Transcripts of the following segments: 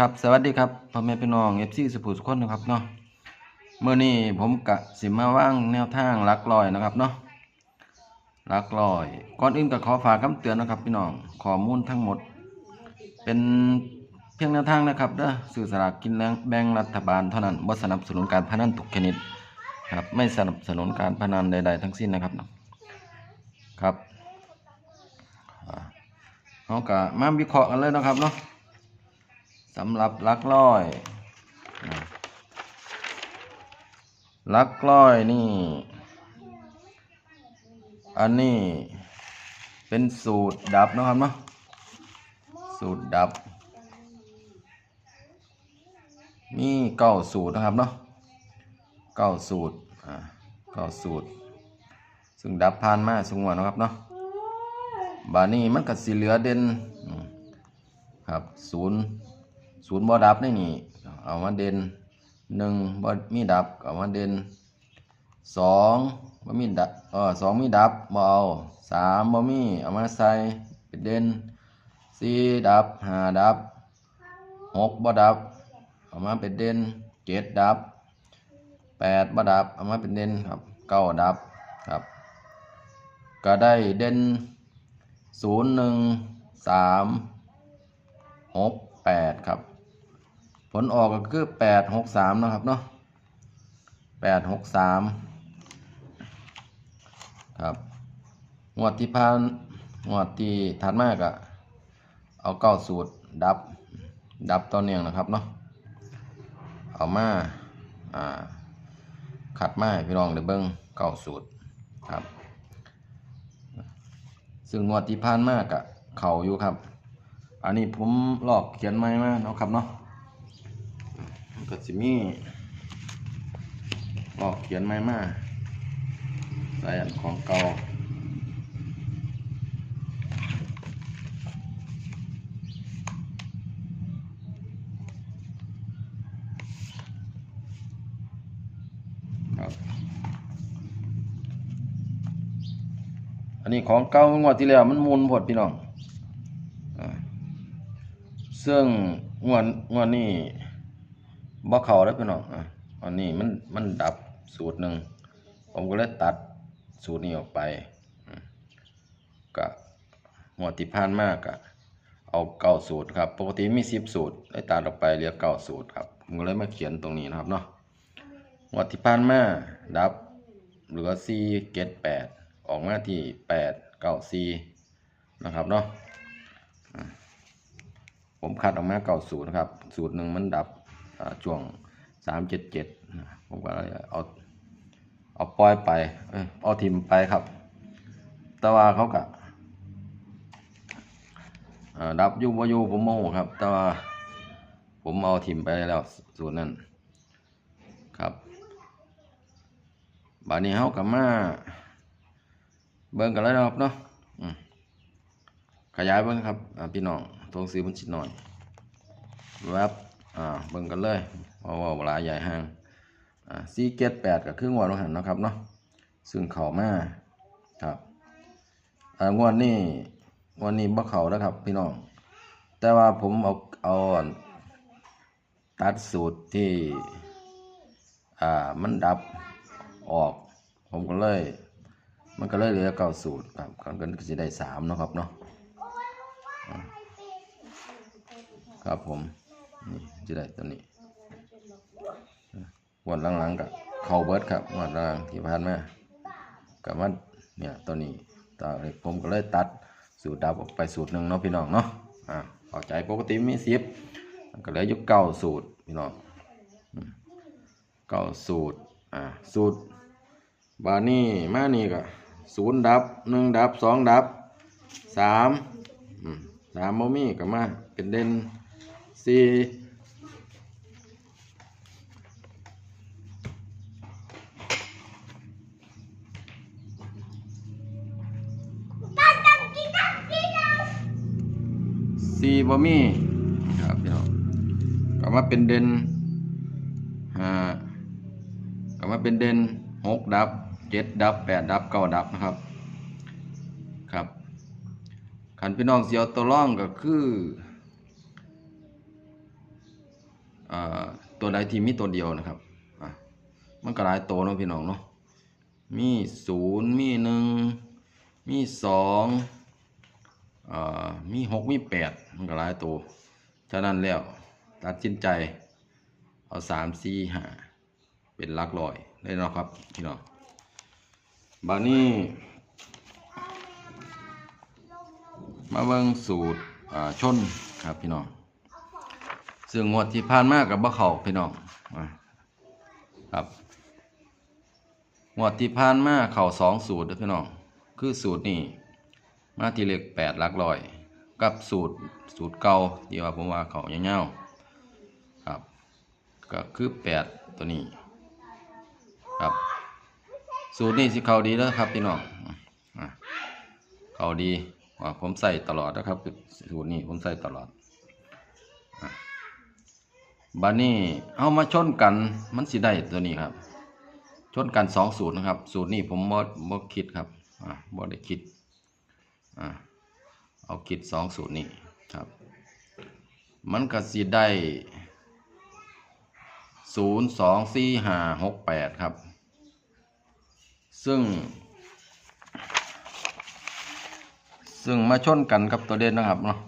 ครับสวัสดีครับพ่อแม่พี่น้องเอฟซีสุภูสุคนนะครับเนาะเมื่อนี้ผมกะสิมาว่างแนวทางลักลอยนะครับเนาะลักลอย ก่อนอื่นก็ขอฝากคำเตือนนะครับ พี่น้องข้อมูลทั้งหมด เป็นเพียงแนวทางนะครับเด้อสื่อสลากกินแบ่งรัฐบาลเท่านั้นบ่สนับสนุนการพนันทุกชนิดครับไม่สนับสนุนการพนันใด ๆ ทั้งสิ้นนะครับเนาะครับเราก็มาวิเคราะห์กันเลยนะครับเนาะ สำหรับลักร้อยลักร้อยนี่ อันนี้เป็นสูตรดับนะครับเนาะสูตรดับ มีเก้าสูตรนะครับเนาะเก้าสูตรอ่าเก้าสูตร ซึ่งดับผ่านมาสงวนนะครับเนาะบานี้มันก็สีเหลือเด่นครับศูนย์ ศูนย์บ่ดับนี่นี่เอามาเด่นหนึ่งบ่มีดับเอามาเด่นสองบ่มีดับเออสองมีดับบ่เอาสามบ่มีเอามาใส่เป็นเด่นสี่ดับห้าดับหกบ่ดับเอามาเป็นเด่นเจ็ดดับแปดบ่ดับเอามาเป็นเด่นครับเก้าดับครับ ก็ได้เด่นศูนย์หนึ่งสามหกแปดครับ ลออกก็คือแปดหกสามนะครับเนาะแปดหกสามครับงวดที่ผ่านงวดที่ถัดมากอะเอาเก้าสูตรดับดับต่อเนื่องนะครับเนาะเอามาอ่าขัดมาให้พี่น้องเดี๋ยวเบิ้งเก้าสูตรครับ ซึ่งงวดที่ผ่านมากอะเข่าอยู่ครับ อันนี้ผมลอกเขียนไม้มาเนาะครับเนาะ ก็สิมีลอกเขียนไม้มาใส่อันของเก่าอันนี้ของเก่างวดที่แล้วมันมูลผดพี่น้องอซึ่งงวดงวดนี้ บ่เข้าแล้วพี่น้องอะอันนี้มันมันดับสูตรหนึ่งผมก็เลยตัดสูตรนี้ออกไปก็หมวดที่ผ่านมากะเอาเก้าสูตรครับ ปกติมีสิบสูตรเลยตัดออกไปเหลือเก้าสูตรครับผมก็เลยมาเขียนตรงนี้นะครับเนาะหมวดที่ผ่านมาดับเหลือสี่เกตแปดออกมาที่แปดเก้าสี่นะครับเนาะผมคัดออกมาเก้าสูตรนะครับ สูตรหนึ่งมันดับ ช่วงสามเจ็ดเจ็ดผมก็เลยเอาเอาปล่อยไป เอาทิมไปครับ แต่ว่าเขากะอ่าดับยูบอยูผมโมโหครับ แต่ว่าผมเอาทิมไปแล้วสูตรนั้นครับบาดนี้เขากับมาเบิ่งกันแล้วนะครับเนาะขยายเบิ่งครับพี่น้องทวงซื้อมันชิดหน่อยแวบ อ่าเบิ่งกันเลยเพราะว่าเวลาใหญ่ห่างอ่าสี่เกตแปดกับครึ่งวันลงหันนะครับเนาะซึ่งเข่ามาครับอ่างวดนี้งวดนี้บ่เข่าแล้วครับ พี่น้อง แต่ว่าผมเอาเอาอันตัดสูตรที่อ่ามันดับออก ผมก็เลย มันก็เลยเหลือเก้าสูตรครับกันก็จะได้สามนะครับเนาะครับผม นี่จะได้ตัวนี้วันหลังๆกับเข่าเบิร์ดครับวันหลังที่ผ่านมากับว่าเนี่ยตัวนี้ตอนนี้ผมก็เลยตัดสูตรดับออกไปสูตรหนึ่งเนาะพี่น้องเนาะอ่าเข้าใจปกติมีสิบก็เลยยุคเก้าสูตรพี่น้องเก้าสูตรอ่าสูตรบานี่มานี่ก็ศูนย์ดับหนึ่งดับสองดับสามอืมสามโมมี่ก็มาเป็นเด่น สี่สี่บ่มีครับพี่น้องก็มาเป็นเด่นห้าก็มาเป็นเด่นหกดับเจ็ดดับแปดดับเก้าดับนะครับ ครับขันพี่น้องเสียวตัวร่องก็คือ ตัวใดที่มีตัวเดียวนะครับมันก็หลายตัวเนาะพี่น้องเนาะมีศูนย์มีหนึ่งมีสองอมีหกมีแปดมันก็หลายตัวฉะนั้นแล้วตัดสินใจเอาสามสี่ห้าเป็นลักร้อยได้เนาะครับพี่น้องบานี้ มาเบิ่งสูตรชนครับพี่น้อง ซึ่งงวดที่ผ่านมากับบ่เข้าพี่น้องครับงวดที่ผ่านมาเข้าสองสูตรเด้อพี่น้องคือสูตรนี้มาที่เลขแปดหลักร้อย กับสูตรสูตรเก่าที่ว่าผมว่าเขาเงาวๆครับ ก็คือแปดตัวนี้ ครับ สูตรนี้สิเขาดีแล้วครับพี่น้องเขาดีว่าผมใส่ตลอดนะครับ สูตรนี้ผมใส่ตลอด บัดนี้เอามาชนกันมันสิได้ตัวนี้ครับ ชนกันสองสูตรนะครับ สูตรนี้ผมบ่บ่คิดครับอ่าบ่ได้คิดอ่าเอาคิดสองสูตรนี้ครับ มันก็สิได้ศูนย์สองสี่ห้าหกแปดครับ ซึ่ง ซึ่งมาชนกันกับตัวเด่นนะครับเนาะ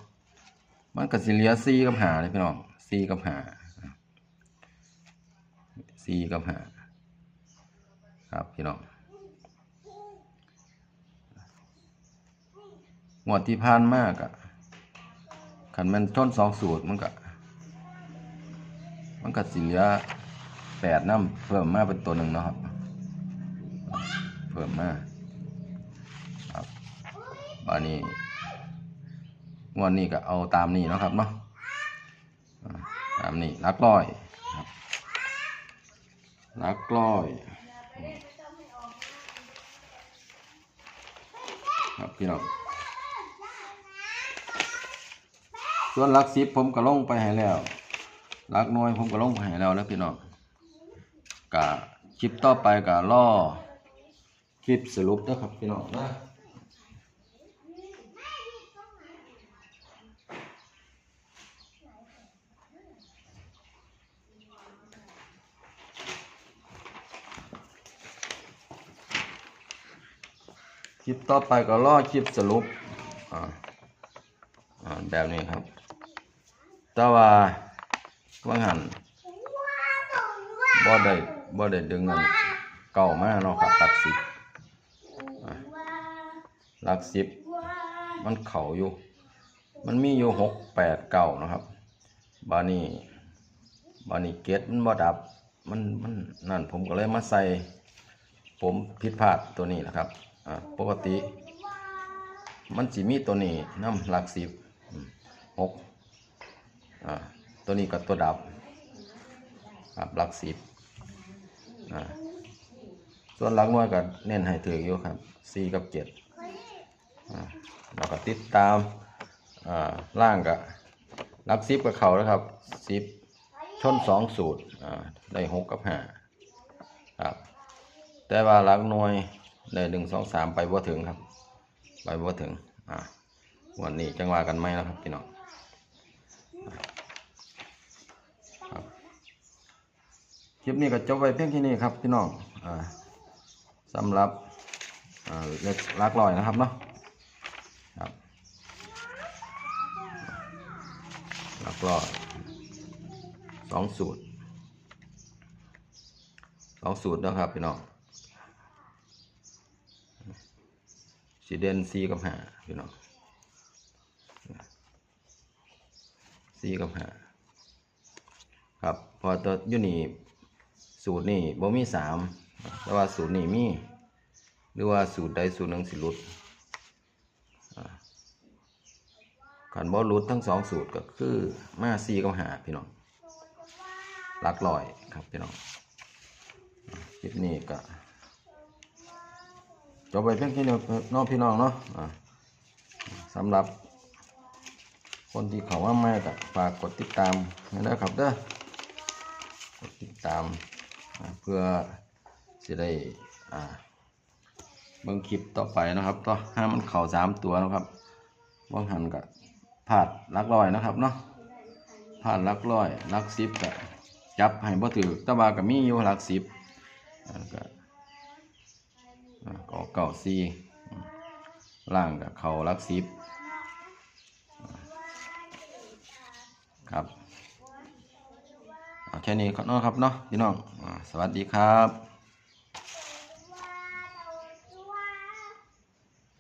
มันก็สิเหลียซีกับหาเลยพี่น้องซีกับหา ซีกับหาครับพี่น้องงวดที่ผ่านมากอะขันมันชนสองสูตรมันก็มันก็สิเหลียแปดน้ำเพิ่มมาเป็นตัวหนึ่งเนาะครับ เพิ่มมาครับบานี้งวดนี้ก็เอาตามนี้เนาะครับเนาะตามนี้ลักร้อย ลักล้อยครับพี่น้องส่วนหลักสิบผมก็ลงไปให้แล้วหลักหน่วยผมก็ลงไปให้แล้วนะพี่น้องกะคลิปต่อไปกะล่อคลิปสรุปนะครับพี่น้องนะ ลิปต่อไปก็รอคลิปสรุปแบบนี้ครับ แต่ว่าว่างหันบ่ได้บ่ได้ดึงเงินเก่ามาเนาะครับหลักสิบหลักสิบมันเข่าอยู่ มันมีอยู่หกแปดเก้านะครับ บานี้บานี้เกตมันบ่ดับมันมันนั่นผมก็เลยมาใส่ ผมผิดพลาดตัวนี้นะครับ ปกติ มันสิมีตัวนี้น้ำหลักสิบหกตัวนี้กับตัวดับดับหลักสิบส่วนหลักน่วยก็เน้นให้ถืออยู่ครับสี่กับเจ็ดเราก็ติดตามล่างกับหลักสิบกับเขาแล้วครับสิบชนสองสูตรได้หกกับห้าครับแต่ว่าหลักหน่วย ได้หนึ่งสองสามไปบ่ถึงครับ ไปบ่ถึงอ่าวันนี้จังว่ากันไหมนะครับพี่น้องครับคลิปนี้ก็จบไว้เพียงที่นี้ครับพี่น้องอ่าสำหรับอ่าเล็กลักลอยนะครับเนาะครับลักลอยสองสูตรสองสูตรนะครับพี่น้อง สีเด่นสีกับหาพี่น้องสีกับหาครับ พอตัวยูนี่สูตรนี่บ่มีสามแต่ว่าสูตรนี่มี หรือว่าสูตรใดสูตรหนึ่งสิลุดอ่าขันบ่ลุดทั้งสองสูตรก็คือมาสีกับหาพี่น้องหลักลอยครับพี่น้องคลิปนี้ก็ จบไปเพียงแค่นี้น้องพี่น้องเนาะสำหรับ คนที่เขาว่าไม่ก็ฝากกดติดตามนะครับครับเด้อกดติดตามเพื่อจะได้เบิ่งคลิปต่อไปนะครับต่อห้ามันเข่าสามตัวนะครับว่างหันกับผาดลักลอยนะครับเนาะผานหลักร้อยลักสิบก็จับให้บ่ถือต่ว่าก็มีอยู่ลักสิบก็ เก่าซีล่างกับเขาหลักซิบครับเอาแค่นี้ก็เนาะครับเนาะพี่น้องสวัสดีครับ